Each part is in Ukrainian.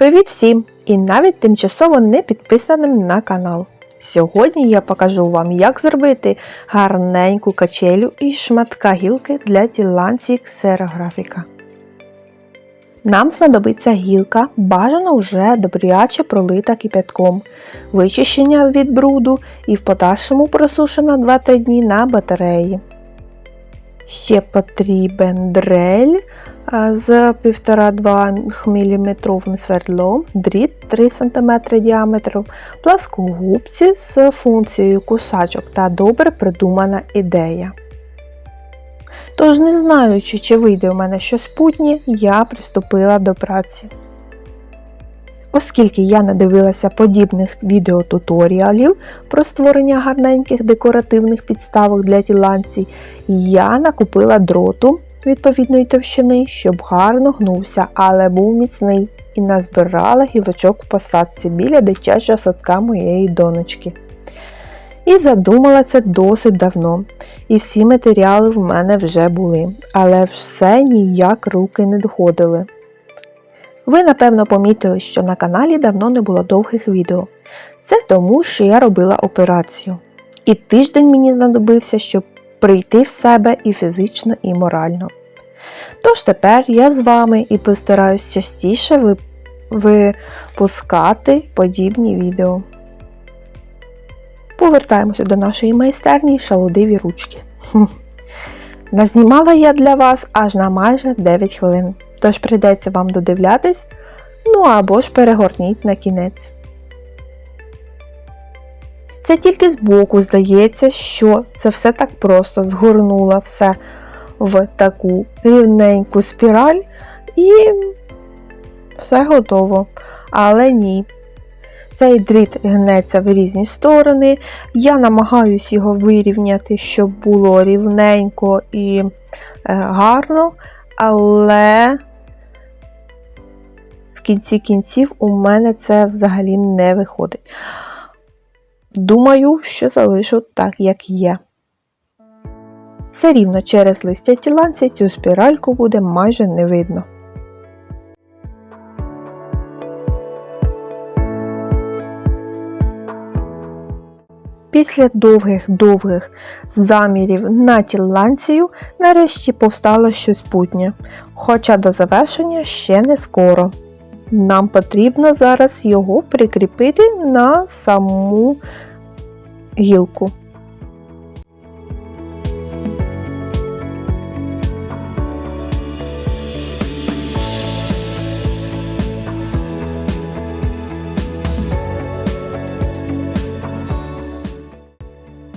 Привіт всім! І навіть тимчасово не підписаним на канал. Сьогодні я покажу вам, як зробити гарненьку качелю із шматка гілки для діланці ксерографіка. Нам знадобиться гілка, бажано вже добряче пролита кипятком, вичищення від бруду і в подальшому просушена 2-3 дні на батареї. Ще потрібен дрель з 1,5-2 мм свердлом, дріт 3 см діаметром, пласкогубці з функцією кусачок та добре придумана ідея. Тож, не знаючи, чи вийде у мене щось путнє, я приступила до праці. Оскільки я надивилася подібних відеотуторіалів про створення гарненьких декоративних підставок для тіланці, я накупила дроту відповідної товщини, щоб гарно гнувся, але був міцний, і назбирала гілочок в посадці біля дитячого садка моєї донечки. І задумала це досить давно, і всі матеріали в мене вже були, але все ніяк руки не доходили. Ви, напевно, помітили, що на каналі давно не було довгих відео. Це тому, що я робила операцію. І тиждень мені знадобився, щоб прийти в себе і фізично, і морально. Тож тепер я з вами і постараюсь частіше випускати подібні відео. Повертаємося до нашої майстерні шалудиві ручки. Назнімала я для вас аж на майже 9 хвилин, тож прийдеться вам додивлятись, ну або ж перегорніть на кінець. Це тільки збоку здається, що це все так просто згорнула все в таку рівненьку спіраль і все готово. Але ні. Цей дріт гнеться в різні сторони. Я намагаюсь його вирівняти, щоб було рівненько і е, гарно, але в кінці кінців у мене це взагалі не виходить. Думаю, що залишу так, як є. Все рівно через листя тіланці цю спіральку буде майже не видно. Після довгих-довгих замірів на тіланцію нарешті повстало щось путнє, хоча до завершення ще не скоро. Нам потрібно зараз його прикріпити на саму гілку.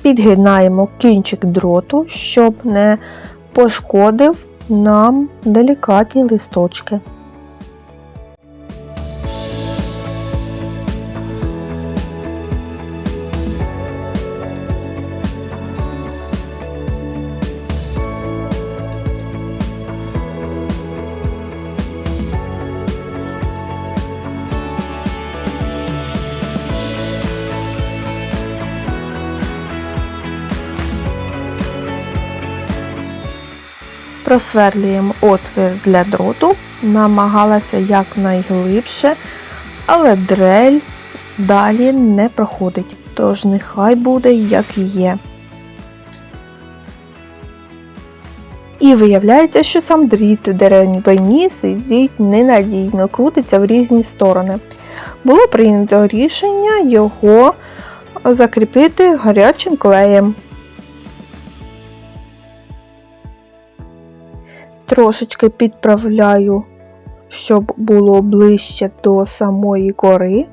Підгинаємо кінчик дроту, щоб не пошкодив нам делікатні листочки. Просверлюємо отвір для дроту, намагалася якнайглибше, але дрель далі не проходить, тож нехай буде як є. І виявляється, що сам дріт деревні сидить ненадійно, крутиться в різні сторони. Було прийнято рішення його закріпити гарячим клеєм. Трошечки підправляю, щоб було ближче до самої кори.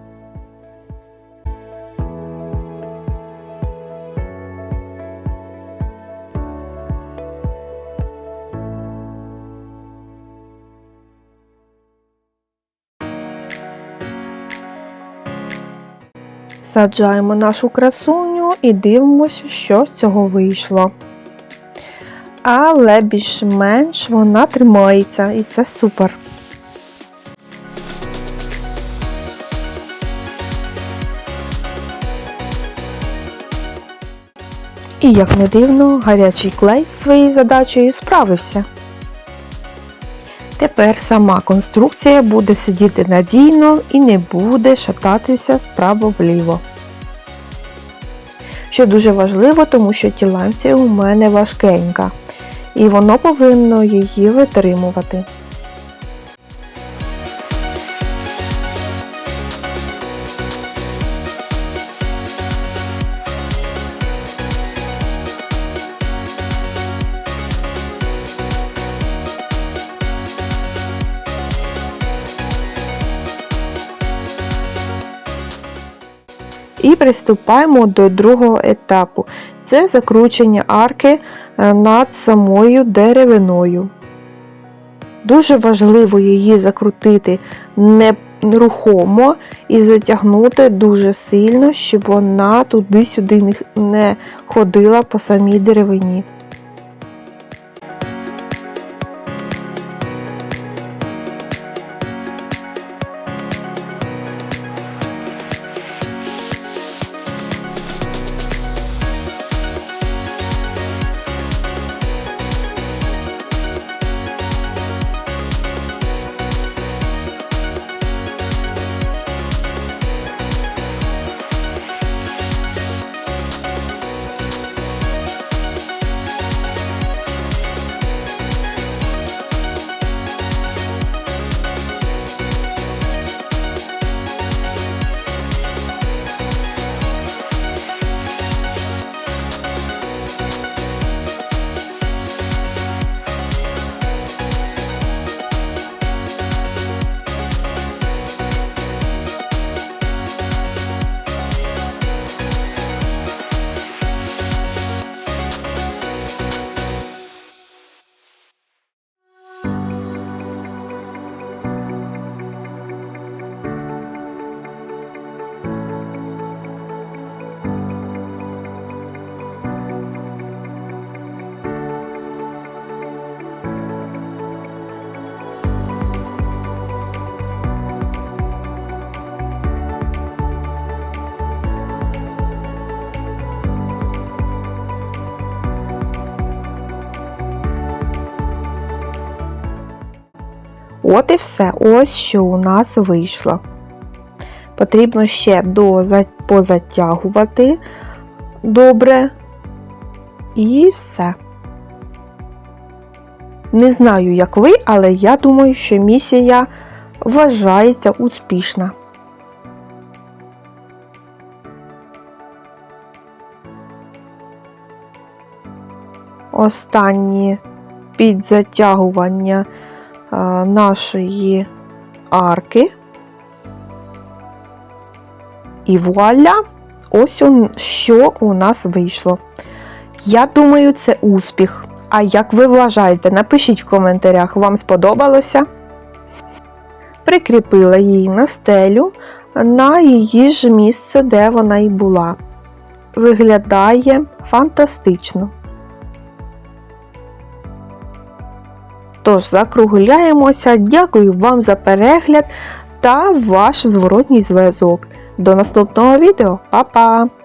Саджаємо нашу красуню і дивимося, що з цього вийшло але більш-менш вона тримається і це супер. І, як не дивно, гарячий клей з своєю задачею справився. Тепер сама конструкція буде сидіти надійно і не буде шататися справа вліво. Що дуже важливо, тому що тіланція у мене важкенька, і воно повинно її витримувати. І приступаємо до другого етапу. Це закручення арки над самою деревиною. Дуже важливо її закрутити нерухомо і затягнути дуже сильно, щоб вона туди-сюди не- не ходила по самій деревині. От і все. Ось що у нас вийшло. Потрібно ще позатягувати добре. І все. Не знаю, як ви, але я думаю, що місія вважається успішна. Останнє підзатягування нашої арки. І вуаля! Ось що у нас вийшло. Я думаю, це успіх. А як ви вважаєте, напишіть в коментарях, вам сподобалося? Прикріпила її на стелю на її ж місце, де вона і була. Виглядає фантастично. Тож, закругляємося. Дякую вам за перегляд та ваш зворотній зв'язок. До наступного відео. Па-па!